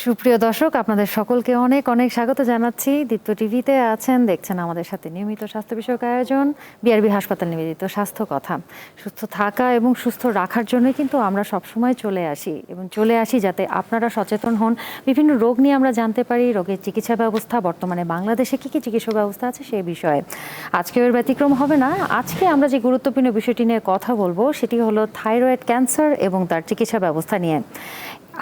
সুপ্রিয় দর্শক, আপনাদের সকলকে অনেক অনেক স্বাগত জানাচ্ছি। দীপ্ত টিভিতে আছেন, দেখছেন আমাদের সাথে নিয়মিত স্বাস্থ্য বিষয়ক আয়োজন, বিআরবি হাসপাতাল নিবেদিত স্বাস্থ্য কথা। সুস্থ থাকা এবং সুস্থ রাখার জন্য কিন্তু আমরা সবসময় চলে আসি এবং চলে আসি যাতে আপনারা সচেতন হন। বিভিন্ন রোগ নিয়ে আমরা জানতে পারি, রোগের চিকিৎসা ব্যবস্থা, বর্তমানে বাংলাদেশে কী কী চিকিৎসা ব্যবস্থা আছে সেই বিষয়ে। আজকে এর ব্যতিক্রম হবে না। আজকে আমরা যে গুরুত্বপূর্ণ বিষয়টি নিয়ে কথা বলব, সেটি হলো থাইরয়েড ক্যান্সার এবং তার চিকিৎসা ব্যবস্থা নিয়ে।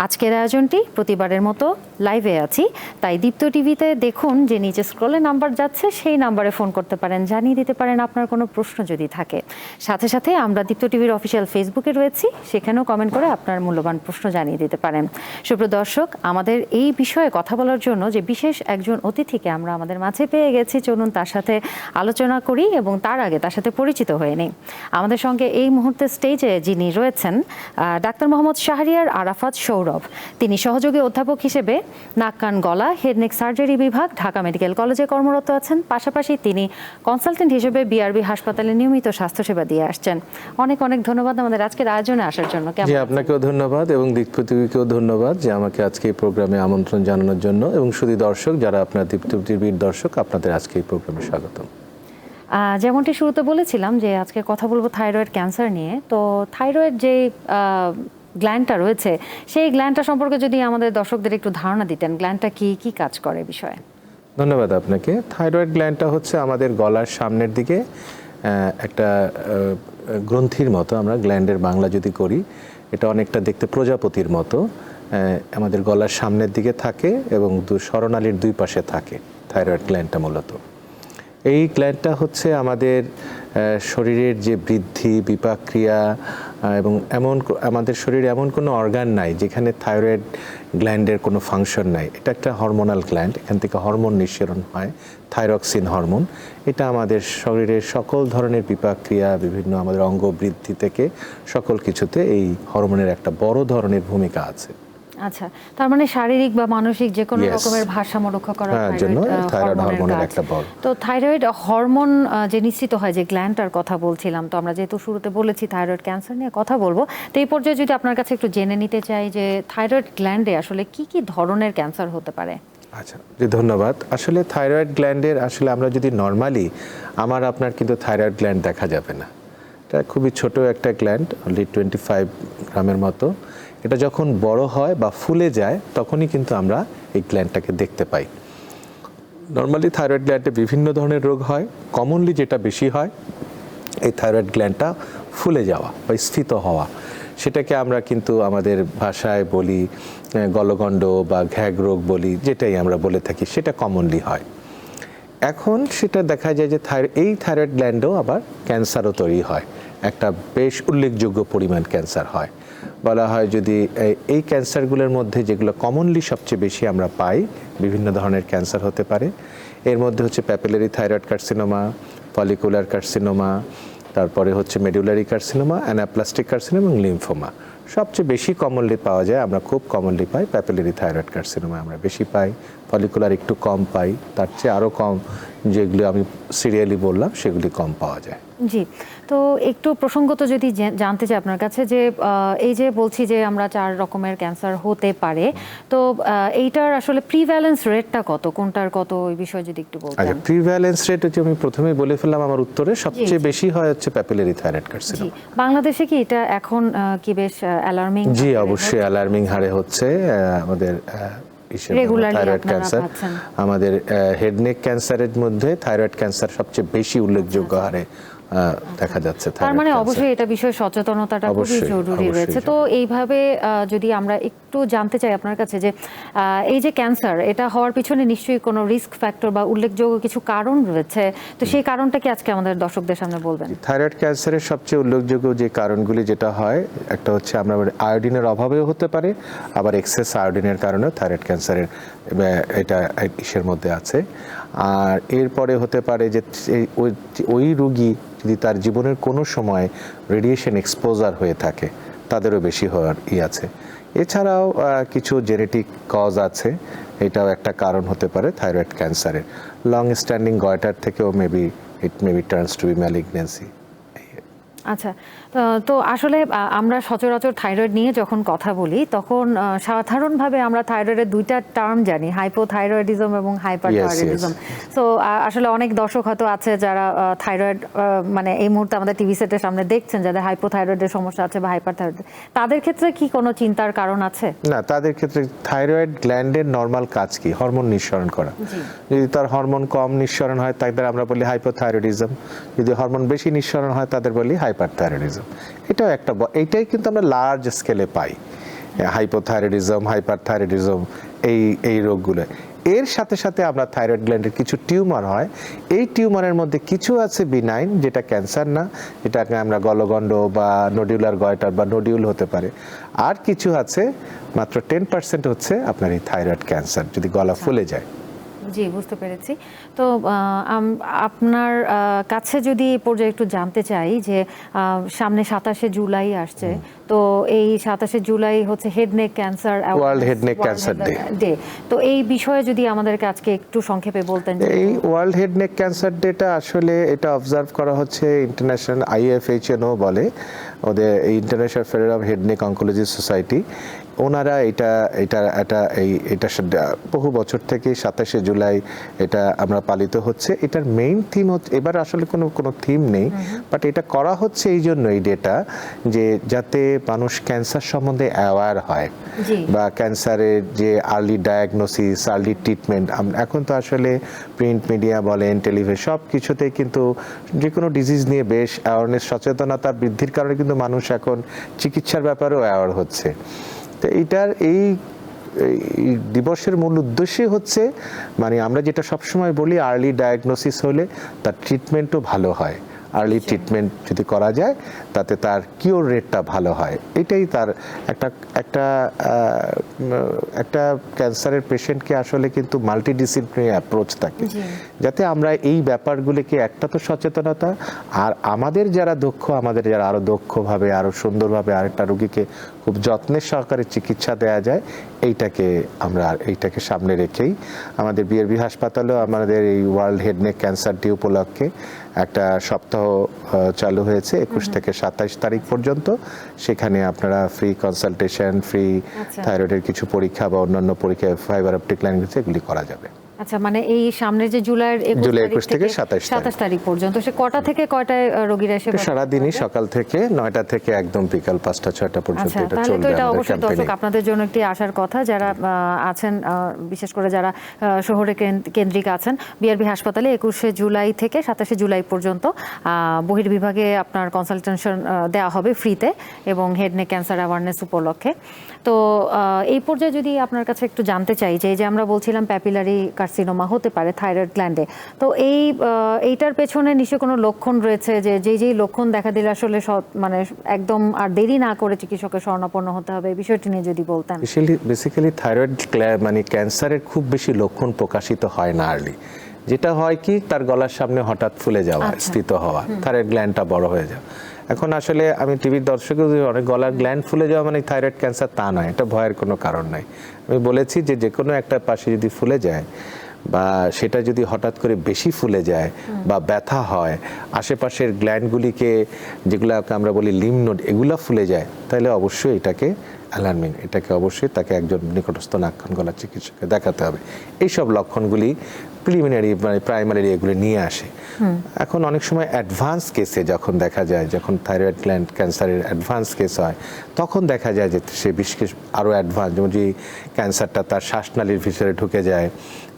আজকের আয়োজনটি প্রতিবারের মতো লাইভে আছি। তাই দীপ্ত টিভিতে দেখুন যে নিচে স্ক্রলে নাম্বার যাচ্ছে, সেই নাম্বারে ফোন করতে পারেন, জানিয়ে দিতে পারেন আপনার কোনো প্রশ্ন যদি থাকে। সাথে সাথে আমরা দীপ্ত টিভির অফিসিয়াল ফেসবুকে রয়েছি, সেখানেও কমেন্ট করে আপনার মূল্যবান প্রশ্ন জানিয়ে দিতে পারেন। সুপ্রিয় দর্শক, আমাদের এই বিষয়ে কথা বলার জন্য যে বিশেষ একজন অতিথিকে আমরা আমাদের মাঝে পেয়ে গেছি, চলুন তার সাথে আলোচনা করি এবং তার আগে তার সাথে পরিচিত হয়ে নিই। আমাদের সঙ্গে এই মুহূর্তে স্টেজে যিনি রয়েছেন ডাক্তার মোহাম্মদ শাহরিয়ার আরাফাত সৌরভ। তিনি সহযোগী অধ্যাপক হিসেবে নাক কান গলা হেডনেক সার্জারি বিভাগ ঢাকা মেডিকেল কলেজে কর্মরত আছেন। পাশাপাশি তিনি কনসালটেন্ট হিসেবে বিআরবি হাসপাতালে নিয়মিত স্বাস্থ্যসেবা দিয়ে আসছেন। অনেক অনেক ধন্যবাদ আমাদের আজকের আয়োজনে আসার জন্য। জি আপনাকেও ধন্যবাদ এবং দীপ্তিকেও ধন্যবাদ যে আমাকে আজকে এই প্রোগ্রামে আমন্ত্রণ জানানোর জন্য। এবং শুধু দর্শক যারা আপনার দীপ্তি টিভির দর্শক আপনাদের আজকে এই প্রোগ্রামে স্বাগতম। আহ, যেমনটি শুরুতে বলেছিলাম যে আজকে কথা বলব থাইরয়েড ক্যান্সার নিয়ে। তো থাইরয়েড যে গ্ল্যান্ডটা রয়েছে, সেই গ্ল্যান্ডটা সম্পর্কে যদি আমাদের দর্শকদের একটু ধারণা দিতেন, গ্ল্যান্ডটা কি কি কাজ করে বিষয়ে? ধন্যবাদ আপনাকে। থাইরয়েড গ্ল্যান্ডটা হচ্ছে আমাদের গলার সামনের দিকে একটা গ্রন্থির মতো আমরা গ্ল্যান্ডের বাংলা যদি করি, এটা অনেকটা দেখতে প্রজাপতির মতো আমাদের গলার সামনের দিকে থাকে এবং দু- স্বরনালীর দুই পাশে থাকে থাইরয়েড গ্ল্যান্ডটা মূলত। এই গ্ল্যান্ডটা হচ্ছে আমাদের শরীরের যে বৃদ্ধি বিপাক্রিয়া এবং এমন আমাদের শরীরে এমন কোনো অর্গান নাই যেখানে থাইরয়েড গ্ল্যান্ডের কোনো ফাংশন নাই। এটা একটা হরমোনাল গ্ল্যান্ড এখান থেকে হরমোন নিঃসরণ হয় থাইরক্সিন হরমোন এটা আমাদের শরীরের সকল ধরনের বিপাক্রিয়া বিভিন্ন আমাদের অঙ্গ বৃদ্ধি থেকে সকল কিছুতে এই হরমোনের একটা বড় ধরনের ভূমিকা আছে। আচ্ছা তার মানে শারীরিক বা মানসিক যে কোনো রকমের ভারসাম্য রক্ষা করার জন্য থাইরয়েড হরমোনের একটা বড়। তো থাইরয়েড হরমোন যে নিশ্চিত হয় যে গ্ল্যান্ডটার কথা বলছিলাম তো আমরা যেহেতু শুরুতে বলেছি থাইরয়েড ক্যান্সার নিয়ে কথা বলব তো এই পর্যায়ে যদি আপনার কাছে একটু জেনে নিতে চাই যে থাইরয়েড গ্ল্যান্ডে আসলে কি কি ধরনের ক্যান্সার হতে পারে? আচ্ছা জি ধন্যবাদ। আসলে থাইরয়েড গ্ল্যান্ডের আসলে আমরা যদি নর্মালি আমার আপনার কিন্তু থাইরয়েড গ্ল্যান্ড দেখা যাবে না। এটা খুবই ছোট একটা গ্ল্যান্ড অনলি টোয়েন্টি ফাইভ গ্রামের মতো। এটা যখন বড় হয় বা ফুলে যায়, তখনই কিন্তু আমরা এই গ্ল্যান্ডটাকে দেখতে পাই। নর্মালি থাইরয়েড গ্ল্যান্ডে বিভিন্ন ধরনের রোগ হয়। কমনলি যেটা বেশি হয়, এই থাইরয়েড গ্ল্যান্ডটা ফুলে যাওয়া বা স্ফীত হওয়া। সেটাকে আমরা কিন্তু আমাদের ভাষায় বলি গলগণ্ড বা ঘ্যাগ রোগ বলি, যেটাই আমরা বলে থাকি, সেটা কমনলি হয়। এখন সেটা দেখা যায় যে থাই- এই থাইরয়েড গ্ল্যান্ডও আবার ক্যান্সারও তৈরি হয়। একটা বেশ উল্লেখযোগ্য পরিমাণ ক্যান্সার হয়। বলা হয় যদি এই- ক্যান্সারগুলোর মধ্যে যেগুলো কমনলি সবচেয়ে বেশি আমরা পাই, বিভিন্ন ধরনের ক্যান্সার হতে পারে। এর মধ্যে হচ্ছে papillary thyroid carcinoma follicular carcinoma তারপরে হচ্ছে মেডুলারি কার্সিনোমা অ্যানাপ্লাস্টিক কার্সিনোমা এবং লিমফোমা সবচেয়ে বেশি কমনলি পাওয়া যায়, আমরা খুব কমনলি পাই প্যাপিলারি থাইরয়েড কার্সিনোমা আমরা বেশি পাই। ফলিকুলার একটু কম পাই, তার চেয়ে আরও কম। যেগুলো আমি সিরিয়ালি বললাম সেগুলি কম পাওয়া যায়। জি তো একটু প্রসঙ্গত যদি জানতে চাই আপনার কাছে যে এই যে বলছি যে আমরা চার রকমের ক্যান্সার হতে পারে তো এইটার আসলে প্রিভ্যালেন্স রেটটা কত? কোনটার কত? ওই বিষয়ে যদি একটু বলতেন। আচ্ছা প্রিভ্যালেন্স রেট হচ্ছে আমি প্রথমেই বলে ফেললাম আমার উত্তরে সবচেয়ে বেশি হয় হচ্ছে প্যাপিলারি থাইরয়েড কার্সিনোমা বাংলাদেশে কি এটা এখন কি বেশ অ্যালার্মিং জি অবশ্যই অ্যালার্মিং হারে হচ্ছে আমাদের থাইরয়েড ক্যান্সার। আমাদের হেডনেক ক্যান্সারের মধ্যে থাইরয়েড ক্যান্সার সবচেয়ে বেশি উল্লেখযোগ্য হারে দেখা যাচ্ছে তার মানে অবশ্যই এটা বিষয়ে সচেতনতাটা খুবই জরুরি রয়েছে। তো এইভাবে যদি আমরা একটু জানতে চাই আপনার কাছে যে এই যে ক্যান্সার এটা হওয়ার পিছনে নিশ্চয়ই কোনো রিস্ক ফ্যাক্টর বা উল্লেখযোগ্য কিছু কারণ রয়েছে? তো সেই কারণটা কি আজকে আমাদের দর্শকদের সামনে বলবেন? থাইরয়েড ক্যান্সারের সবচেয়ে উল্লেখযোগ্য যে কারণগুলি যেটা হয় একটা হচ্ছে আমরা আয়োডিনের অভাবেও হতে পারে আবার এক্সেস আয়োডিনের কারণেও থাইরয়েড ক্যান্সারের এটা ইসের মধ্যে আছে। আর এরপরে হতে পারে যে ওই রুগী যদি তার জীবনের কোনো সময় রেডিয়েশন এক্সপোজার হয়ে থাকে, তাদেরও বেশি হওয়ার ই আছে। এছাড়াও কিছু জেনেটিক কজ আছে, এটাও একটা কারণ হতে পারে থাইরয়েড ক্যান্সারের লং স্ট্যান্ডিং গয়টার থেকেও maybe it maybe turns to be malignancy আচ্ছা তো- আসলে আমরা সচরাচর থাইরয়েড নিয়ে যখন কথা বলি তখন সাধারণভাবে আমরা থাইরয়েডের দুইটা টার্ম জানি হাইপোথাইরয়েডিজম এবং হাইপারথাইরয়েডিজম। তো আসলে অনেক দর্শক হয়তো আছে যারা থাইরয়েড মানে এই মুহূর্তে আমাদের টিভি সেটের সামনে দেখছেন যাদের হাইপোথাইরয়েডের সমস্যা আছে বা হাইপারথাইরয়েড। তাদের ক্ষেত্রে কি কোনো চিন্তার কারণ আছে? না তাদের ক্ষেত্রে থাইরয়েড গ্ল্যান্ডের নর্মাল কাজ কি? হরমোন নিঃসরণ করা। যদি তার হরমোন কম নিঃসরণ হয় তাদের আমরা বলি হাইপোথাইরয়েডিজম। যদি হরমোন বেশি নিঃসরণ হয় তাদের বলি হাইপারথাইরয়েডিজম এটাও একটা এইটাই কিন্তু আমরা লার্জ স্কেলে পাই। হাইপোথাইরয়েডিজম হাইপারথাইরয়েডিজম এই এই রোগগুলো। এর সাথে সাথে আমরা থাইরয়েড গ্ল্যান্ডের কিছু টিউমার হয়। এই টিউমারের মধ্যে কিছু আছে বিনাইন যেটা ক্যান্সার না যেটাকে আমরা গলগণ্ড বা নডিউলার গয়টার বা নডিউল হতে পারে। আর কিছু আছে মাত্র টেন পার্সেন্ট হচ্ছে আপনার এই থাইরয়েড ক্যান্সার যদি গলা ফুলে যায়। জি বুঝতে পেরেছি। তো আপনার কাছে যদি পর্যায়ে একটু জানতে চাই যে সামনে সাতাশে জুলাই আসছে তো এই সাতাশে জুলাই হচ্ছে head neck cancer World head neck cancer Day। Day তো এই বিষয়ে যদি আমাদেরকে আজকে একটু সংক্ষেপে বলতেন এই ওয়ার্ল্ড হেডনেক ক্যান্সার ডেটা আসলে এটা অবজার্ভ করা হচ্ছে ইন্টারন্যাশনাল আইএফএইচএনও বলে ওদের international federal of head neck oncology society ওনারা এটা এটা এটা এই এটা বহু বছর থেকে সাতাশে জুলাই এটা আমরা পালিত হচ্ছে। এটার মেইন থিম হচ্ছে এবার আসলে কোনো কোনো থিম নেই বাট এটা করা হচ্ছে এই জন্য এই ডেটা যে যাতে মানুষ ক্যান্সার সম্বন্ধে অ্যাওয়ার হয় বা ক্যান্সারের যে আর্লি ডায়াগনোসিস আর্লি ট্রিটমেন্ট এখন তো আসলে প্রিন্ট মিডিয়া বলেন টেলিভিশন সব কিছুতেই কিন্তু যে কোনো ডিজিজ নিয়ে বেশ অ্যাওয়ারনেস সচেতনতা বৃদ্ধির কারণে কিন্তু মানুষ এখন চিকিৎসার ব্যাপারেও অ্যাওয়ার হচ্ছে। তো এইটার এই এই দিবসের মূল উদ্দেশ্যই হচ্ছে মানে আমরা যেটা সবসময় বলি আর্লি ডায়াগনোসিস হলে তার ট্রিটমেন্টও ভালো হয়। আর্লি ট্রিটমেন্ট যদি করা যায় তাতে তার কিওর রেটটা ভালো হয়। এটাই তার একটা একটা একটা ক্যান্সারের পেশেন্টকে আসলে কিন্তু মাল্টিডিসিপ্লিনারি অ্যাপ্রোচ থাকে। যাতে আমরা এই ব্যাপারগুলিকে একটা তো সচেতনতা আর আমাদের যারা দক্ষ আমাদের যারা আরও দক্ষভাবে আরও সুন্দরভাবে আরেকটা রোগীকে খুব যত্নের সহকারে চিকিৎসা দেওয়া যায় এইটাকে আমরা এইটাকে সামনে রেখেই আমাদের বিআরবি হাসপাতালেও আমাদের এই world head neck cancer day উপলক্ষে একটা সপ্তাহ চালু হয়েছে একুশ থেকে সাতাইশ তারিখ পর্যন্ত। সেখানে আপনারা ফ্রি কনসালটেশন ফ্রি। থাইরয়েডের কিছু পরীক্ষা বা অন্যান্য পরীক্ষা ফাইবার অপটিক লাইন এগুলি করা যাবে। আচ্ছা মানে এই সামনের যে জুলাইয়ের একুশ জুলাই 21 থেকে 27 তারিখ। সাতাশ তারিখ পর্যন্ত সে কটা থেকে কয়টায় রোগীরা এসে সারাদিনই সকাল থেকে নয়টা থেকে একদম বিকাল পাঁচটা ছয়টা পর্যন্ত আচ্ছা এটা তাহলে তো চলবে এটা অবশ্যই দর্শক আপনাদের জন্য একটি আসার কথা যারা আছেন বিশেষ করে যারা শহরে কেন্দ্রিক আছেন বিআরবি হাসপাতালে একুশে জুলাই থেকে সাতাশে জুলাই পর্যন্ত বহির্বিভাগে আপনার কনসালটেশন দেওয়া হবে ফ্রিতে এবং হেড নেক ক্যান্সার অ্যাওয়ারনেস উপলক্ষে। তো এই পর্যায়ে যদি আপনার কাছে একটু জানতে চাই যে এই যে আমরা বলছিলাম প্যাপিলারি কার্সিনোমা হতে পারে থাইরয়েড গ্ল্যান্ডে। তো এই এইটার পেছনে নিশ্চয় কোনো লক্ষণ রয়েছে যে যেই যেই লক্ষণ দেখা দিলে আসলে মানে একদম আর দেরি না করে চিকিৎসকের শরণাপন্ন হতে হবে এই বিষয়টি নিয়ে যদি বলতেন। বেসিক্যালি থাইরয়েড মানে ক্যান্সারের খুব বেশি লক্ষণ প্রকাশিত হয় না আর্লি যেটা হয় কি তার গলার সামনে হঠাৎ ফুলে যাওয়া স্থিত হওয়া থাইরয়েড গ্ল্যান্ডটা বড় হয়ে যাওয়া। এখন আসলে আমি টিভির দর্শকের অনেক গলার গ্ল্যান্ড ফুলে যাওয়া মানে থাইরয়েড ক্যান্সার তা নয় এটা ভয়ের কোনো কারণ নাই। আমি বলেছি যে যে কোনো একটা পাশে যদি ফুলে যায় বা সেটা যদি হঠাৎ করে বেশি ফুলে যায় বা ব্যথা হয় আশেপাশের গ্ল্যান্ডগুলিকে যেগুলোকে আমরা বলি লিমনোড এগুলো ফুলে যায় তাহলে অবশ্যই এটাকে অ্যালার্মিং এটাকে অবশ্যই তাকে একজন নিকটস্থ নাক্ষণ গলার চিকিৎসককে দেখাতে হবে। এইসব লক্ষণগুলি প্রিলিমিনারি মানে প্রাইমারি এগুলো নিয়ে আসে। এখন অনেক সময় অ্যাডভান্স কেসে যখন দেখা যায় যখন থাইরয়েড গ্ল্যান্ড ক্যান্সারের অ্যাডভান্স কেস হয় তখন দেখা যায় যে সে বিশেষ আরও অ্যাডভান্স যেমন যে ক্যান্সারটা তার শ্বাসনালীর ভিতরে ঢুকে যায়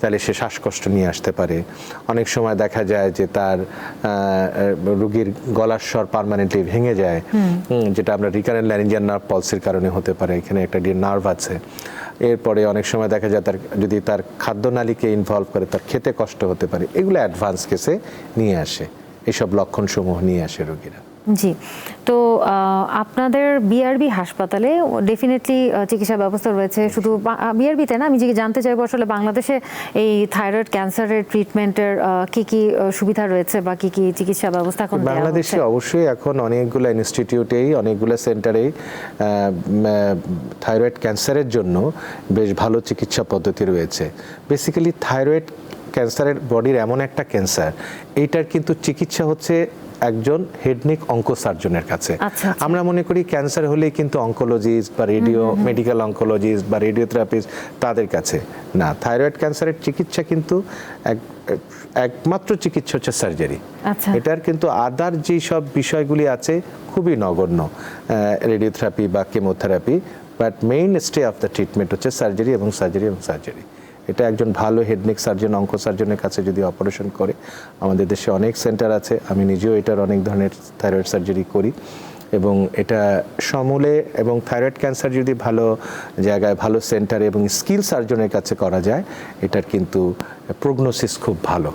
তাহলে সে শ্বাসকষ্ট নিয়ে আসতে পারে। অনেক সময় দেখা যায় যে তার রুগীর গলার স্বর পার্মানেন্টলি ভেঙে যায় যেটা আমরা রিকারেন্ট ল্যারিঞ্জিয়ান নার্ভ পলসের কারণে হতে পারে। এখানে একটা নার্ভ আছে এরপরে অনেক সময় দেখা যায় তার, যদি তার খাদ্যনালীকে ইনভলভ করে, তার খেতে কষ্ট হতে পারে। এগুলো অ্যাডভান্স কেসে নিয়ে আসে। এসব লক্ষণসমূহ নিয়ে আসে রোগীরা। জি। তো আপনাদের বিআরবি হাসপাতালে ডেফিনেটলি চিকিৎসা ব্যবস্থা রয়েছে। শুধু বিআরবিতে না আমি যে জানতে চাইব আসলে বাংলাদেশে এই থাইরয়েড ক্যান্সারের ট্রিটমেন্টের কি কি সুবিধা রয়েছে বা কি কি চিকিৎসা ব্যবস্থা এখন বাংলাদেশে অবশ্যই এখন অনেকগুলো ইনস্টিটিউটেই অনেকগুলো সেন্টারেই থাইরয়েড ক্যান্সারের জন্য বেশ ভালো চিকিৎসা পদ্ধতি রয়েছে। বেসিক্যালি থাইরয়েড ক্যান্সারের বডির এমন একটা ক্যান্সার এইটার কিন্তু চিকিৎসা হচ্ছে একজন হেডনিক অঙ্ক সার্জনের কাছে। আচ্ছা, আচ্ছা। আমরা মনে করি ক্যান্সার হলেই কিন্তু অঙ্কোলজিস্ট বা রেডিও মেডিকেল অঙ্কোলজিস্ট বা রেডিওথেরাপিস্ট তাদের কাছে। না থাইরয়েড ক্যান্সারের চিকিৎসা কিন্তু এক একমাত্র চিকিৎসা হচ্ছে সার্জারি। আচ্ছা। এটার কিন্তু আদার যেই সব বিষয়গুলি আছে খুবই নগণ্য রেডিওথেরাপি বা chemotherapy but main stay of the treatment হচ্ছে সার্জারি এবং সার্জারি এবং সার্জারি। এটা একজন ভালো হেডনিক সার্জন অঙ্ক সার্জনের কাছে যদি অপারেশন করে আমাদের দেশে অনেক সেন্টার আছে আমি নিজেও এটার অনেক ধরনের থাইরয়েড সার্জারি করি। এবং এটা সমূলে এবং থাইরয়েড ক্যান্সার যদি ভালো জায়গায় ভালো সেন্টারে এবং স্কিল সার্জনের কাছে করা যায় এটার কিন্তু প্রগনোসিস খুব ভালো।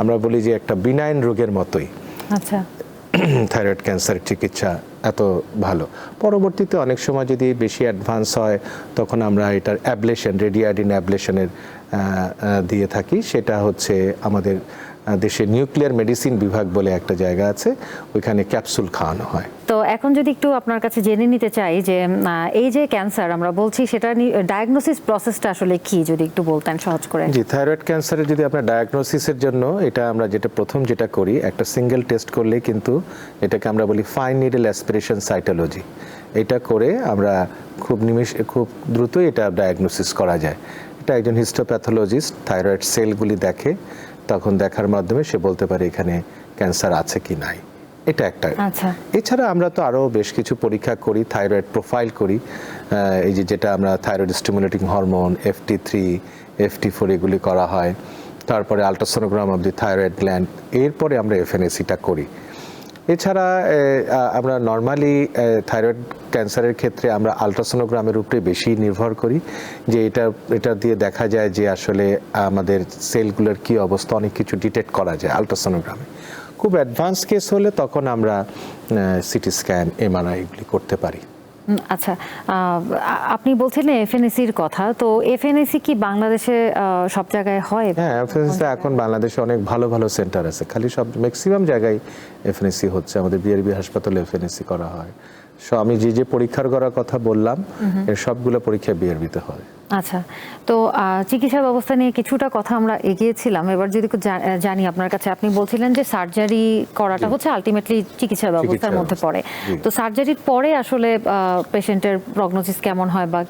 আমরা বলি যে একটা বিনাইন রোগের মতোই। আচ্ছা। থাইরয়েড ক্যান্সার চিকিৎসা এত ভালো। পরবর্তীতে অনেক সময় যদি বেশি অ্যাডভান্স হয় তখন আমরা এটার অ্যাবলেশন রেডিয়াডিন অ্যাবলেশনের দিয়ে থাকি। সেটা হচ্ছে আমাদের দেশে নিউক্লিয়ার মেডিসিন বিভাগ বলে একটা জায়গা আছে ওইখানে ক্যাপসুল খাওয়ানো হয়। তো এখন যদি একটু আপনার কাছে জেনে নিতে চাই যে এই যে ক্যান্সার আমরা বলছি সেটা ডায়াগনোসিস প্রসেসটা আসলে কি যদি একটু বলতেন সহজ করে? জি থাইরয়েড ক্যান্সারের যদি আপনার ডায়াগনোসিসের জন্য এটা আমরা যেটা প্রথম যেটা করি একটা সিঙ্গেল টেস্ট করলে কিন্তু এটাকে আমরা বলি ফাইন নিডল অ্যাসপিরেশন সাইটোলজি এটা করে আমরা খুব নিমিষ খুব দ্রুত এটা ডায়াগনোসিস করা যায়। এটা একজন হিস্টোপ্যাথোলজিস্ট থাইরয়েড সেলগুলি দেখে তখন দেখার মাধ্যমে সে বলতে পারে এখানে ক্যান্সার আছে কি নাই। এটা একটা। আচ্ছা। এছাড়া আমরা তো আরও বেশ কিছু পরীক্ষা করি থাইরয়েড প্রোফাইল করি এই যে যেটা আমরা thyroid stimulating hormone FT three FT four এগুলি করা হয়। তারপরে ultrasonogram of the thyroid gland এরপরে আমরা এফএনএসিটা করি। এছাড়া আমরা নর্মালি থাইরয়েড ক্যান্সারের ক্ষেত্রে আমরা আলট্রাসোনোগ্রামের উপরে বেশি নির্ভর করি, যে এটা এটা দিয়ে দেখা যায় যে আসলে আমাদের সেলগুলোর কি অবস্থা, অনেক কিছু ডিটেক্ট করা যায় আলট্রাসোনোগ্রামে খুব অ্যাডভান্স কেস হলে তখন আমরা সিটি স্ক্যান এমআরআই এগুলি করতে পারি। আচ্ছা আপনি বলছিলেন এফএনএসির কথা তো এফএনএসি কি বাংলাদেশে সব জায়গায় হয়? হ্যাঁ এফএনএসি এখন বাংলাদেশে অনেক ভালো ভালো সেন্টার আছে। খালি সব ম্যাক্সিমাম জায়গায় এফএনএসি হচ্ছে। আমাদের বিআরবি হাসপাতালে এফএনএসি করা হয়। সো আমি যে যে পরীক্ষার করার কথা বললাম এর সবগুলো পরীক্ষা বিআরবিতে হয়। আচ্ছা তো চিকিৎসা ব্যবস্থা নিয়ে কিছুটা কথা আমরা এগিয়েছিলাম। এবার যদি জানি আপনার কাছে আপনি বলছিলেন যে সার্জারি করাটা হচ্ছে আলটিমেটলি চিকিৎসা ব্যবস্থার মধ্যে পড়ে। তো সার্জারির পরে আসলে পেশেন্টের প্রগনোসিস কেমন হয় বা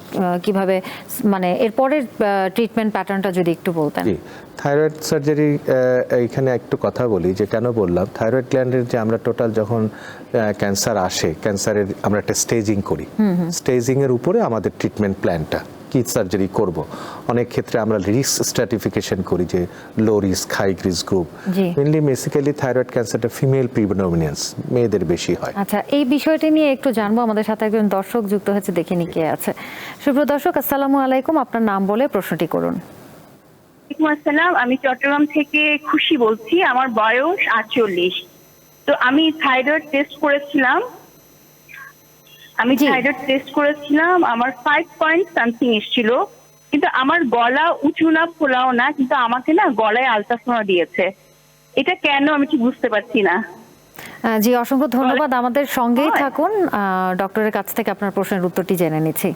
কীভাবে মানে এরপরের ট্রিটমেন্ট প্যাটার্নটা যদি একটু বলতেন। থাইরয়েড সার্জারি এইখানে একটু কথা বলি যে কেন বললাম? থাইরয়েড গ্ল্যান্ডের যে আমরা টোটাল যখন ক্যান্সার আসে ক্যান্সারের আমরা একটা স্টেজিং করি। স্টেজিং এর উপরে আমাদের ট্রিটমেন্ট প্ল্যানটা কি সার্জারি করব। অনেক ক্ষেত্রে আমরা রিস্ক স্ট্র্যাটিফিকেশন করি যে low risk high risk group mainly basically thyroid ক্যান্সারটা female predominance মেয়েদের বেশি হয়। আচ্ছা এই বিষয়টি নিয়ে একটু জানব। আমাদের সাথে একজন দর্শক যুক্ত হয়েছে দেখিনি কে আছে। সুপ্রিয় দর্শক আসসালামু আলাইকুম। আপনার নাম বলে প্রশ্নটি করুন। আসসালাম। আমি চট্টগ্রাম থেকে খুশি বলছি। আমার বয়স আটচল্লিশ। তো আমি থাইরয়েড টেস্ট করেছিলাম। আমি জি। থাইরয়েড টেস্ট করেছিলাম আমার ফাইভ পয়েন্ট সামথিং এসেছিল কিন্তু আমার গলা উঁচু না ফোলাও না কিন্তু আমাকে না গলায় আলট্রাসোনা দিয়েছে। এটা কেন আমি ঠিক বুঝতে পারছি না। জি অসংখ্য ধন্যবাদ। আমাদের সঙ্গেই। থাকুন। আহ, ডক্টরের কাছ থেকে আপনার প্রশ্নের উত্তরটি জেনে নিচ্ছি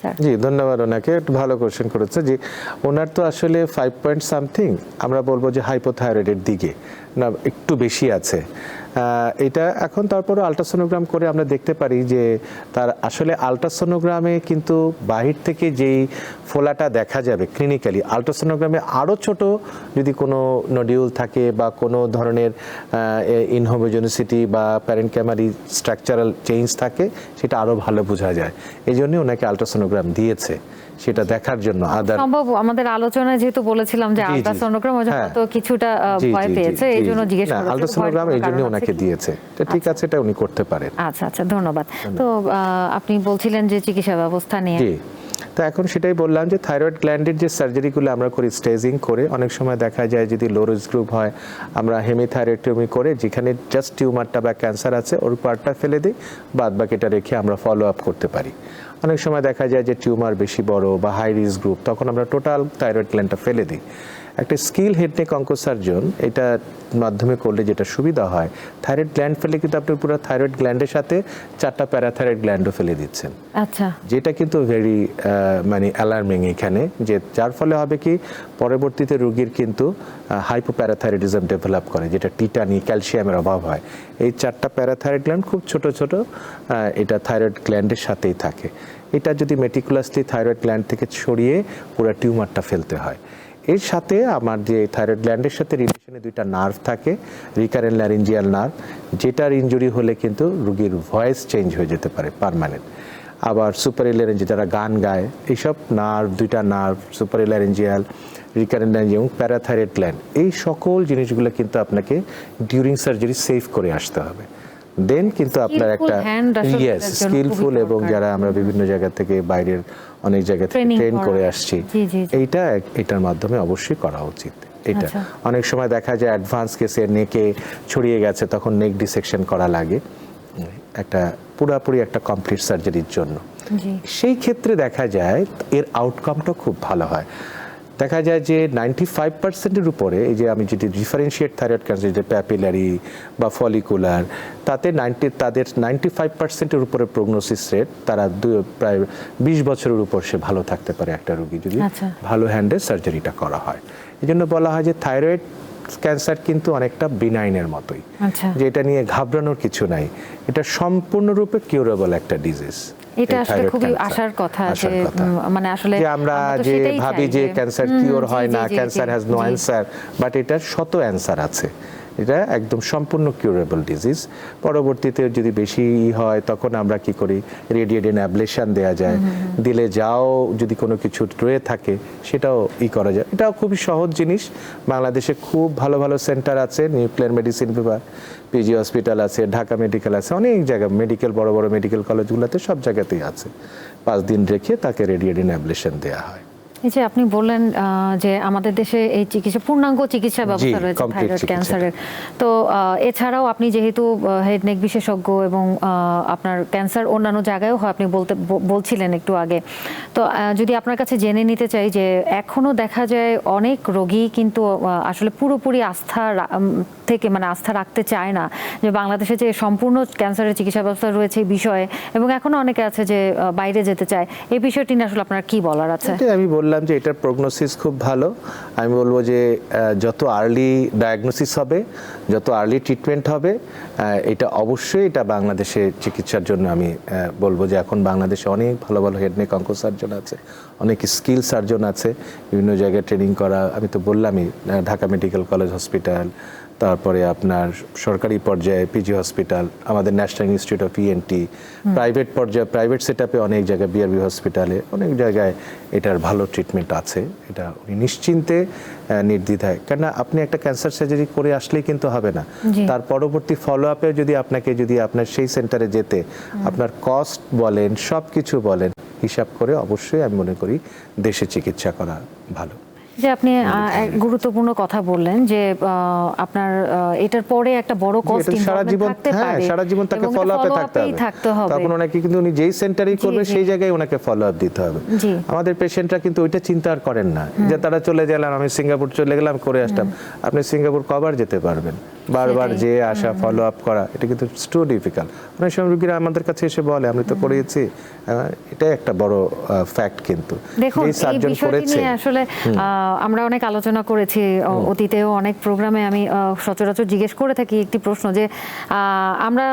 স্যার। জি ধন্যবাদ ওনাকে। একটু ভালো কোশ্চেন করেছে যে ওনার তো আসলে ফাইভ পয়েন্ট সামথিং আমরা বলব যে হাইপোথাইরয়েডের দিকে না একটু বেশি আছে। এটা এখন তারপরে আলট্রাসোনোগ্রাম করে আমরা দেখতে পারি যে তার আসলে আলট্রাসোনোগ্রামে কিন্তু বাহির থেকে যেই ফোলাটা দেখা যাবে ক্লিনিক্যালি আলট্রাসোনোগ্রামে আরও ছোট যদি কোনো নডিউল থাকে বা কোনো ধরনের ইনহোমোজেনিসিটি বা প্যারেন্ট ক্যামারি স্ট্রাকচারাল চেঞ্জ থাকে সেটা আরও ভালো বোঝা যায় এই জন্য ওনাকে আলট্রাসোনোগ্রাম দিয়েছে সেটা দেখার জন্য আদার সম্ভব আমাদের আলোচনায় যেহেতু বলেছিলাম যে। আলট্রাসোনোগ্রাম হ্যাঁ। কিছুটা ভয় পেয়েছে এই জন্য জিজ্ঞেস আলট্রাসোনোগ্রাম এই জন্য ওনাকে দিয়েছে। তো ঠিক আছে এটা উনি করতে পারেন। আচ্ছা আচ্ছা ধন্যবাদ। তো আপনি বলছিলেন যে চিকিৎসা ব্যবস্থা নিয়ে। জি। তো এখন সেটাই বললাম যে থাইরয়েড গ্ল্যান্ডের যে সার্জারিগুলো আমরা করি স্টেজিং করে অনেক সময় দেখা যায় যদি লো রিস্ক গ্রুপ হয় আমরা হেমিথাইরয়েডটমি করে যেখানে জাস্ট টিউমারটা বা ক্যান্সার আছে ওর পার্টটা ফেলে দিই বাদ বাকিটা রেখে আমরা ফলো আপ করতে পারি। অনেক সময় দেখা যায় যে টিউমার বেশি বড় বা হাই রিস্ক গ্রুপ তখন আমরা টোটাল থাইরয়েড গ্ল্যান্ডটা ফেলে দিই। একটা স্কিল হেডনেক অঙ্কোসার্জন এটা মাধ্যমে করলে যেটা সুবিধা হয় থাইরয়েড গ্ল্যান্ড ফেলে কিন্তু আপনি পুরো থাইরয়েড গ্ল্যান্ডের সাথে চারটা প্যারাথাইরয়েড গ্ল্যান্ডও ফেলে দিচ্ছেন। আচ্ছা। যেটা কিন্তু ভেরি মানে অ্যালার্মিং এখানে যে যার ফলে হবে কি পরবর্তীতে রোগীর কিন্তু হাইপো হাইপোপ্যারাথাইরয়েডিজম ডেভেলপ করে যেটা টিটানি ক্যালসিয়ামের অভাব হয়। এই চারটা প্যারাথাইরয়েড গ্ল্যান্ড খুব ছোট ছোট এটা থাইরয়েড গ্ল্যান্ডের সাথেই থাকে। এটা যদি মেটিকুলাসলি থাইরয়েড গ্ল্যান্ড থেকে ছড়িয়ে পুরো টিউমারটা ফেলতে হয়। এর সাথে আমার যে থাইরয়েড গ্ল্যান্ডের সাথে রিলেশনে দুইটা নার্ভ থাকে রিকারেন্ট ল্যারিঞ্জিয়াল নার্ভ যেটার ইনজুরি হলে কিন্তু রুগীর ভয়েস চেঞ্জ হয়ে যেতে পারে পার্মানেন্ট আবার সুপারিলারেঞ্জি যারা গান গায় এইসব নার্ভ দুইটা নার্ভ সুপারিলারেঞ্জিয়াল রিকারেন্ট এবং প্যারাথাইরয়েড গ্ল্যান্ড এই সকল জিনিসগুলো কিন্তু আপনাকে ডিউরিং সার্জারি সেভ করে আসতে হবে। দেন কিন্তু আপনার একটা ইয়েস স্কিলফুল এবং যারা আমরা বিভিন্ন জায়গা থেকে বাইরের অনেক জায়গা থেকে ট্রেন করে আসছি। এইটা এটার মাধ্যমে অবশ্যই করা উচিত। এটা আচ্ছা। অনেক সময় দেখা যায় অ্যাডভান্স কেসে নেকে ছড়িয়ে গেছে তখন নেক ডিসেকশন করা লাগে। একটা পুরাপুরি একটা কমপ্লিট সার্জারির জন্য। সেই ক্ষেত্রে দেখা যায় এর আউটকামটা খুব ভালো হয়। দেখা যায় যে নাইনটি ফাইভ পার্সেন্টের উপরে এই যে আমি যদি ডিফারেন্সিয়েট থাইরয়েড ক্যান্সার যে প্যাপিলারি বা ফলিকুলার তাতে নাইনটি তাদের নাইনটি ফাইভ পার্সেন্টের উপরে প্রগনোসিস রেট তারা দু- প্রায় বিশ বছরের উপর সে ভালো থাকতে পারে একটা রোগী যদি আচ্ছা। ভালো হ্যান্ডে সার্জারিটা করা হয়। এই জন্য বলা হয় যে থাইরয়েড ক্যান্সার কিন্তু অনেকটা বিনাইনের মতোই। আচ্ছা। যে এটা নিয়ে ঘাবড়ানোর কিছু নাই। এটা সম্পূর্ণরূপে কিউরেবল একটা ডিজিজ এটা আসলে খুবই আশার কথা যে মানে আসলে আমরা যে ভাবি যে ক্যান্সার কিওর হয় না cancer has no. Answer but এটার শত অ্যান্সার আছে। এটা একদম সম্পূর্ণ কিউরেবল ডিজিজ পরবর্তীতে যদি বেশি হয় তখন আমরা কি করি? রেডিয়েডেন অ্যাবলেশন দেওয়া যায়। দিলে যাও যদি কোনো কিছু রয়ে থাকে সেটাও ই করা যায়। এটাও খুবই সহজ জিনিস। বাংলাদেশে খুব ভালো ভালো সেন্টার আছে নিউক্লিয়ার মেডিসিন বিভাগ। পিজি হসপিটাল আছে ঢাকা মেডিকেল আছে, অনেক জায়গা মেডিকেল বড় বড় মেডিকেল কলেজগুলোতে সব জায়গাতেই আছে। পাঁচ দিন রেখে তাকে রেডিয়েট অ্যাবলেশন দেওয়া হয়। এই যে আপনি বললেন যে আমাদের দেশে এই চিকিৎসা পূর্ণাঙ্গ চিকিৎসা ব্যবস্থা রয়েছে থাইরয়েড ক্যান্সারের তো এছাড়াও আপনি যেহেতু হেড নেক বিশেষজ্ঞ এবং আহ, আপনার ক্যান্সার অন্যান্য জায়গায়ও হয় আপনি বলতে বলছিলেন একটু আগে। তো যদি আপনার কাছে জেনে নিতে চাই যে এখনও দেখা যায় অনেক রোগী কিন্তু আসলে পুরোপুরি আস্থা থেকে মানে আস্থা রাখতে চায় না যে বাংলাদেশে যে সম্পূর্ণ ক্যান্সারের চিকিৎসা ব্যবস্থা রয়েছে এই বিষয়ে এবং এখনও অনেকে আছে যে আহ, বাইরে যেতে চায় এই বিষয়টি নিয়ে আসলে আপনার কি বলার আছে? আমি বললাম যে এটার প্রগনোসিস খুব ভালো। আমি বলব যে যত আর্লি ডায়াগনোসিস হবে, যত আর্লি ট্রিটমেন্ট হবে এটা অবশ্যই এটা বাংলাদেশে চিকিৎসার জন্য আমি বলব যে এখন বাংলাদেশে অনেক ভালো ভালো হেড নেক অঙ্ক সার্জন আছে, অনেক স্কিল সার্জন আছে, বিভিন্ন জায়গায় ট্রেনিং করা, আমি তো বললামই ঢাকা মেডিকেল কলেজ হসপিটাল তারপরে আপনার সরকারি পর্যায়ে পিজি হসপিটাল আমাদের national institute of ENT private পর্যায়ে প্রাইভেট সেটআপে অনেক জায়গায় বিআরবি হসপিটালে অনেক জায়গায় এটার ভালো ট্রিটমেন্ট আছে এটা উনি নিশ্চিন্তে নির্দ্বিধায়। কেননা আপনি একটা ক্যান্সার সার্জারি করে আসলেই কিন্তু হবে না। তার পরবর্তী ফলো আপে যদি আপনাকে যদি আপনার সেই সেন্টারে যেতে আপনার কস্ট বলেন সব কিছু বলেন হিসাব করে অবশ্যই আমি মনে করি দেশে চিকিৎসা করা ভালো। যে আপনি গুরুত্বপূর্ণ কথা বললেন যে আপনার এটার পরে একটা বড় কস্ট সারা জীবন হ্যাঁ সারা জীবন তাকে ফলোআপে ফলো আপে থাকতে হবে। তখন ওনাকে কিন্তু উনি যেই সেন্টারেই করবে সেই জায়গায় ওনাকে ফলো আপ দিতে হবে। জি। আমাদের পেশেন্টরা কিন্তু ওইটা চিন্তা আর করেন না যে তারা চলে গেলাম আমি সিঙ্গাপুর চলে গেলাম করে আসলাম। আপনি সিঙ্গাপুর কবার যেতে পারবেন? বারবার যে আসা ফলো আপ করা এটা কিন্তু টু ডিফিকাল্ট অনেক সময় রুগীরা আমাদের কাছে এসে বলে আমি তো করিয়েছি। এটাই একটা বড় ফ্যাক্ট কিন্তু। দেখুন এই বিষয়টি করেছে। নিয়ে আসলে আমরা অনেক আলোচনা করেছি অতীতেও অনেক প্রোগ্রামে আমি সচরাচর জিজ্ঞেস করে থাকি একটি প্রশ্ন যে আমরা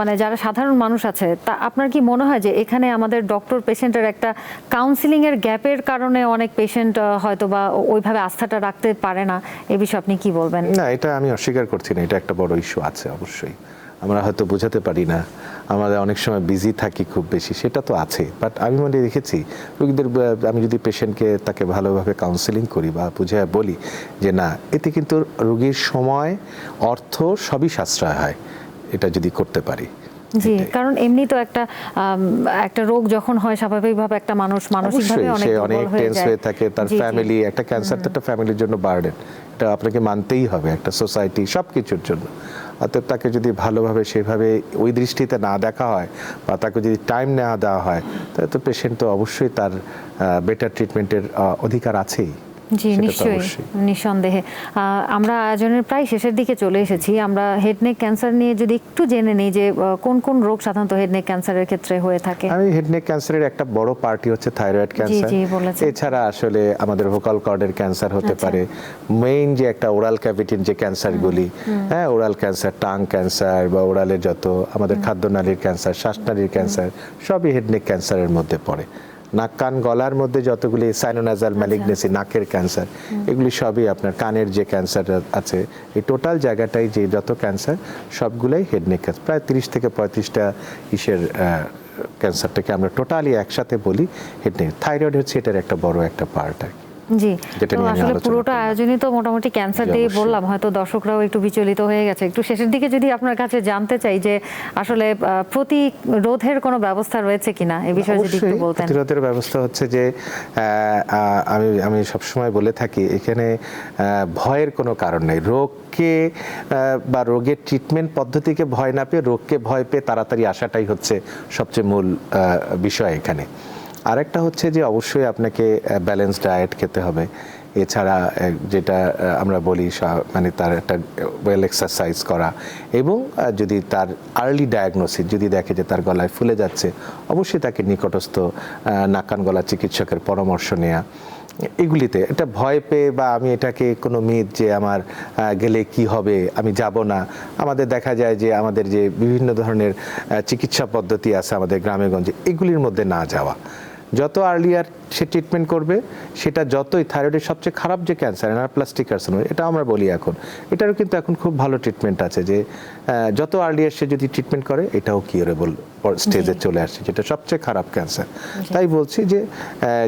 মানে যারা সাধারণ মানুষ আছে তা আপনার কি মনে হয় যে এখানে আমাদের ডক্টর পেশেন্টের একটা কাউন্সিলিং এর গ্যাপের কারণে অনেক পেশেন্ট হয়তো বা ওইভাবে আস্থাটা রাখতে পারে না? এ বিষয়ে আপনি কি বলবেন? না এটা আমি অস্বীকার করছি না। এটা একটা বড় ইস্যু আছে অবশ্যই। আমরা হয়তো বোঝাতে পারি না আমরা অনেক সময় বিজি থাকি খুব বেশি সেটা তো আছে বাট আমি মনে দেখেছি রোগীদের আমি যদি পেশেন্টকে তাকে ভালোভাবে কাউন্সেলিং করি বা বুঝে বলি যে না এতে কিন্তু রোগীর সময় অর্থ সবই সাশ্রয় হয় এটা যদি করতে পারি। জি কারণ এমনি তো একটা একটা রোগ যখন হয় স্বাভাবিকভাবে একটা মানুষ মানসিকভাবে অনেক অনেক হয়ে টেন্স হয়ে থাকে তার। ফ্যামিলি একটা ক্যান্সার তো একটা ফ্যামিলির জন্য বার্ডেন এটা আপনাকে মানতেই হবে একটা সোসাইটি সব কিছুর জন্য। অতএব তাকে যদি ভালোভাবে সেভাবে ওই দৃষ্টিতে না দেখা হয় বা তাকে যদি টাইম নেওয়া দেওয়া হয়, তাহলে তো পেশেন্ট তো অবশ্যই তার বেটার ট্রিটমেন্টের অধিকার আছেই। জি নিশ্চয়ই নিঃসন্দেহে। আমরা আয়োজনের প্রায় শেষের দিকে চলে এসেছি। আমরা হেড নেক ক্যান্সার নিয়ে যদি একটু জেনে নিই যে কোন কোন রোগ সাধারণত হেড নেক ক্যান্সারের ক্ষেত্রে হয়ে থাকে? আমি হেড নেক ক্যান্সারের একটা বড় পার্টি হচ্ছে থাইরয়েড ক্যান্সার এছাড়া আসলে আমাদের ভোকাল কর্ডের ক্যান্সার হতে আচ্ছা। পারে। মেইন যে একটা ওরাল ক্যাভিটির যে ক্যান্সারগুলি হ্যাঁ ওরাল ক্যান্সার টাং ক্যান্সার বা ওরালের যত আমাদের খাদ্যনালীর ক্যান্সার শ্বাসনালীর ক্যান্সার সবই হেডনেক ক্যান্সারের মধ্যে পড়ে। নাক, কান, গলার মধ্যে যতগুলি সাইনোনাজাল ম্যালিগনেসি নাকের ক্যান্সার এগুলি সবই আপনার কানের যে ক্যান্সার আছে, এই টোটাল জায়গাটাই যে যত ক্যান্সার সবগুলোই হেড নেক ক্যান্সার প্রায় তিরিশ থেকে পঁয়ত্রিশটা ইসের ক্যান্সারটাকে আমরা টোটালি একসাথে বলি হেড নেক থাইরয়েড হচ্ছে এটার একটা বড় একটা পার্ট আর কি। জি। তো আমি আসলে পুরোটা। আয়োজনই তো মোটামুটি ক্যান্সার দিয়ে বললাম হয়তো দর্শকরাও একটু বিচলিত হয়ে গেছে। একটু শেষের দিকে যদি আপনার কাছে জানতে চাই যে আসলে আহ, প্রতিরোধের কোনো ব্যবস্থা রয়েছে কিনা এই বিষয়ে যদি একটু বলতেন। প্রতিরোধের ব্যবস্থা হচ্ছে যে আমি আমি সবসময় বলে থাকি এখানে ভয়ের কোনো কারণ নেই। রোগকে বা রোগের ট্রিটমেন্ট পদ্ধতিকে ভয় না পেয়ে রোগকে ভয় পেয়ে তাড়াতাড়ি আসাটাই হচ্ছে সবচেয়ে মূল বিষয় এখানে। আরেকটা হচ্ছে যে অবশ্যই আপনাকে ব্যালেন্স ডায়েট খেতে হবে। এছাড়া যেটা আমরা বলি মানে তার একটা ওয়েল এক্সারসাইজ করা এবং যদি তার আর্লি ডায়াগনোসিস যদি দেখে যে তার গলায় ফুলে যাচ্ছে, অবশ্যই তাকে নিকটস্থ নাকান গলা চিকিৎসকের পরামর্শ নেওয়া এগুলিতে এটা ভয় পেয়ে বা আমি এটাকে কোনো মিথ যে আমার গেলে কি হবে, আমি যাব না। আমাদের দেখা যায় যে আমাদের যে বিভিন্ন ধরনের চিকিৎসা পদ্ধতি আছে আমাদের গ্রামেগঞ্জে এগুলির মধ্যে না যাওয়া। যত আর্লিয়ার সে ট্রিটমেন্ট করবে সেটা যতই থাইরয়েডের সবচেয়ে খারাপ যে ক্যান্সার অ্যানাপ্লাস্টিক কার্সিনোম এটা আমরা বলি এখন এটারও কিন্তু এখন খুব ভালো ট্রিটমেন্ট আছে যে যত আর্লিয়ার সে যদি ট্রিটমেন্ট করে এটাও কিউরেবল স্টেজে চলে আসছে যেটা সবচেয়ে খারাপ ক্যান্সার তাই বলছি যে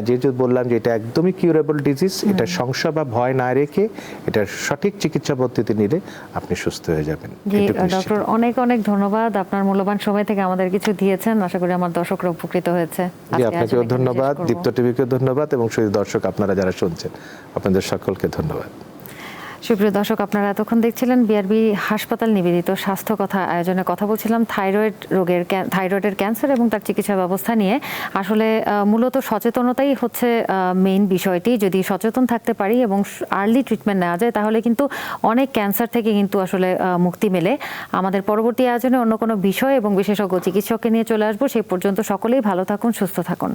যেহেতু বললাম যে এটা একদমই কিউরেবল ডিজিজ এটা সংশয় বা ভয় না রেখে এটার সঠিক চিকিৎসা পদ্ধতি নিলে আপনি সুস্থ হয়ে যাবেন। ডক্টর অনেক অনেক ধন্যবাদ। আপনার মূল্যবান সময় থেকে আমাদের কিছু দিয়েছেন। আশা করি আমার দর্শকরা উপকৃত হয়েছে। আপনাকেও ধন্যবাদ। দীপ্ত টিভিকে ধন্যবাদ এবং শুধু দর্শক আপনারা যারা শুনছেন, আপনাদের সকলকে ধন্যবাদ। সুপ্রিয় দর্শক, আপনারা এতক্ষণ দেখছিলেন বিআরবি হাসপাতাল নিবেদিত স্বাস্থ্য কথা আয়োজনে কথা বলছিলাম থাইরয়েড রোগের থাইরয়েডের ক্যান্সার এবং তার চিকিৎসা ব্যবস্থা নিয়ে। আসলে মূলত সচেতনতাই হচ্ছে মেইন বিষয়টি। যদি সচেতন থাকতে পারি এবং আর্লি ট্রিটমেন্ট নেওয়া যায়, তাহলে কিন্তু অনেক ক্যান্সার থেকে কিন্তু আসলে মুক্তি মেলে। আমাদের পরবর্তী আয়োজনে অন্য কোনো বিষয় এবং বিশেষজ্ঞ চিকিৎসককে নিয়ে চলে আসব। সেই পর্যন্ত সকলেই ভালো থাকুন, সুস্থ থাকুন।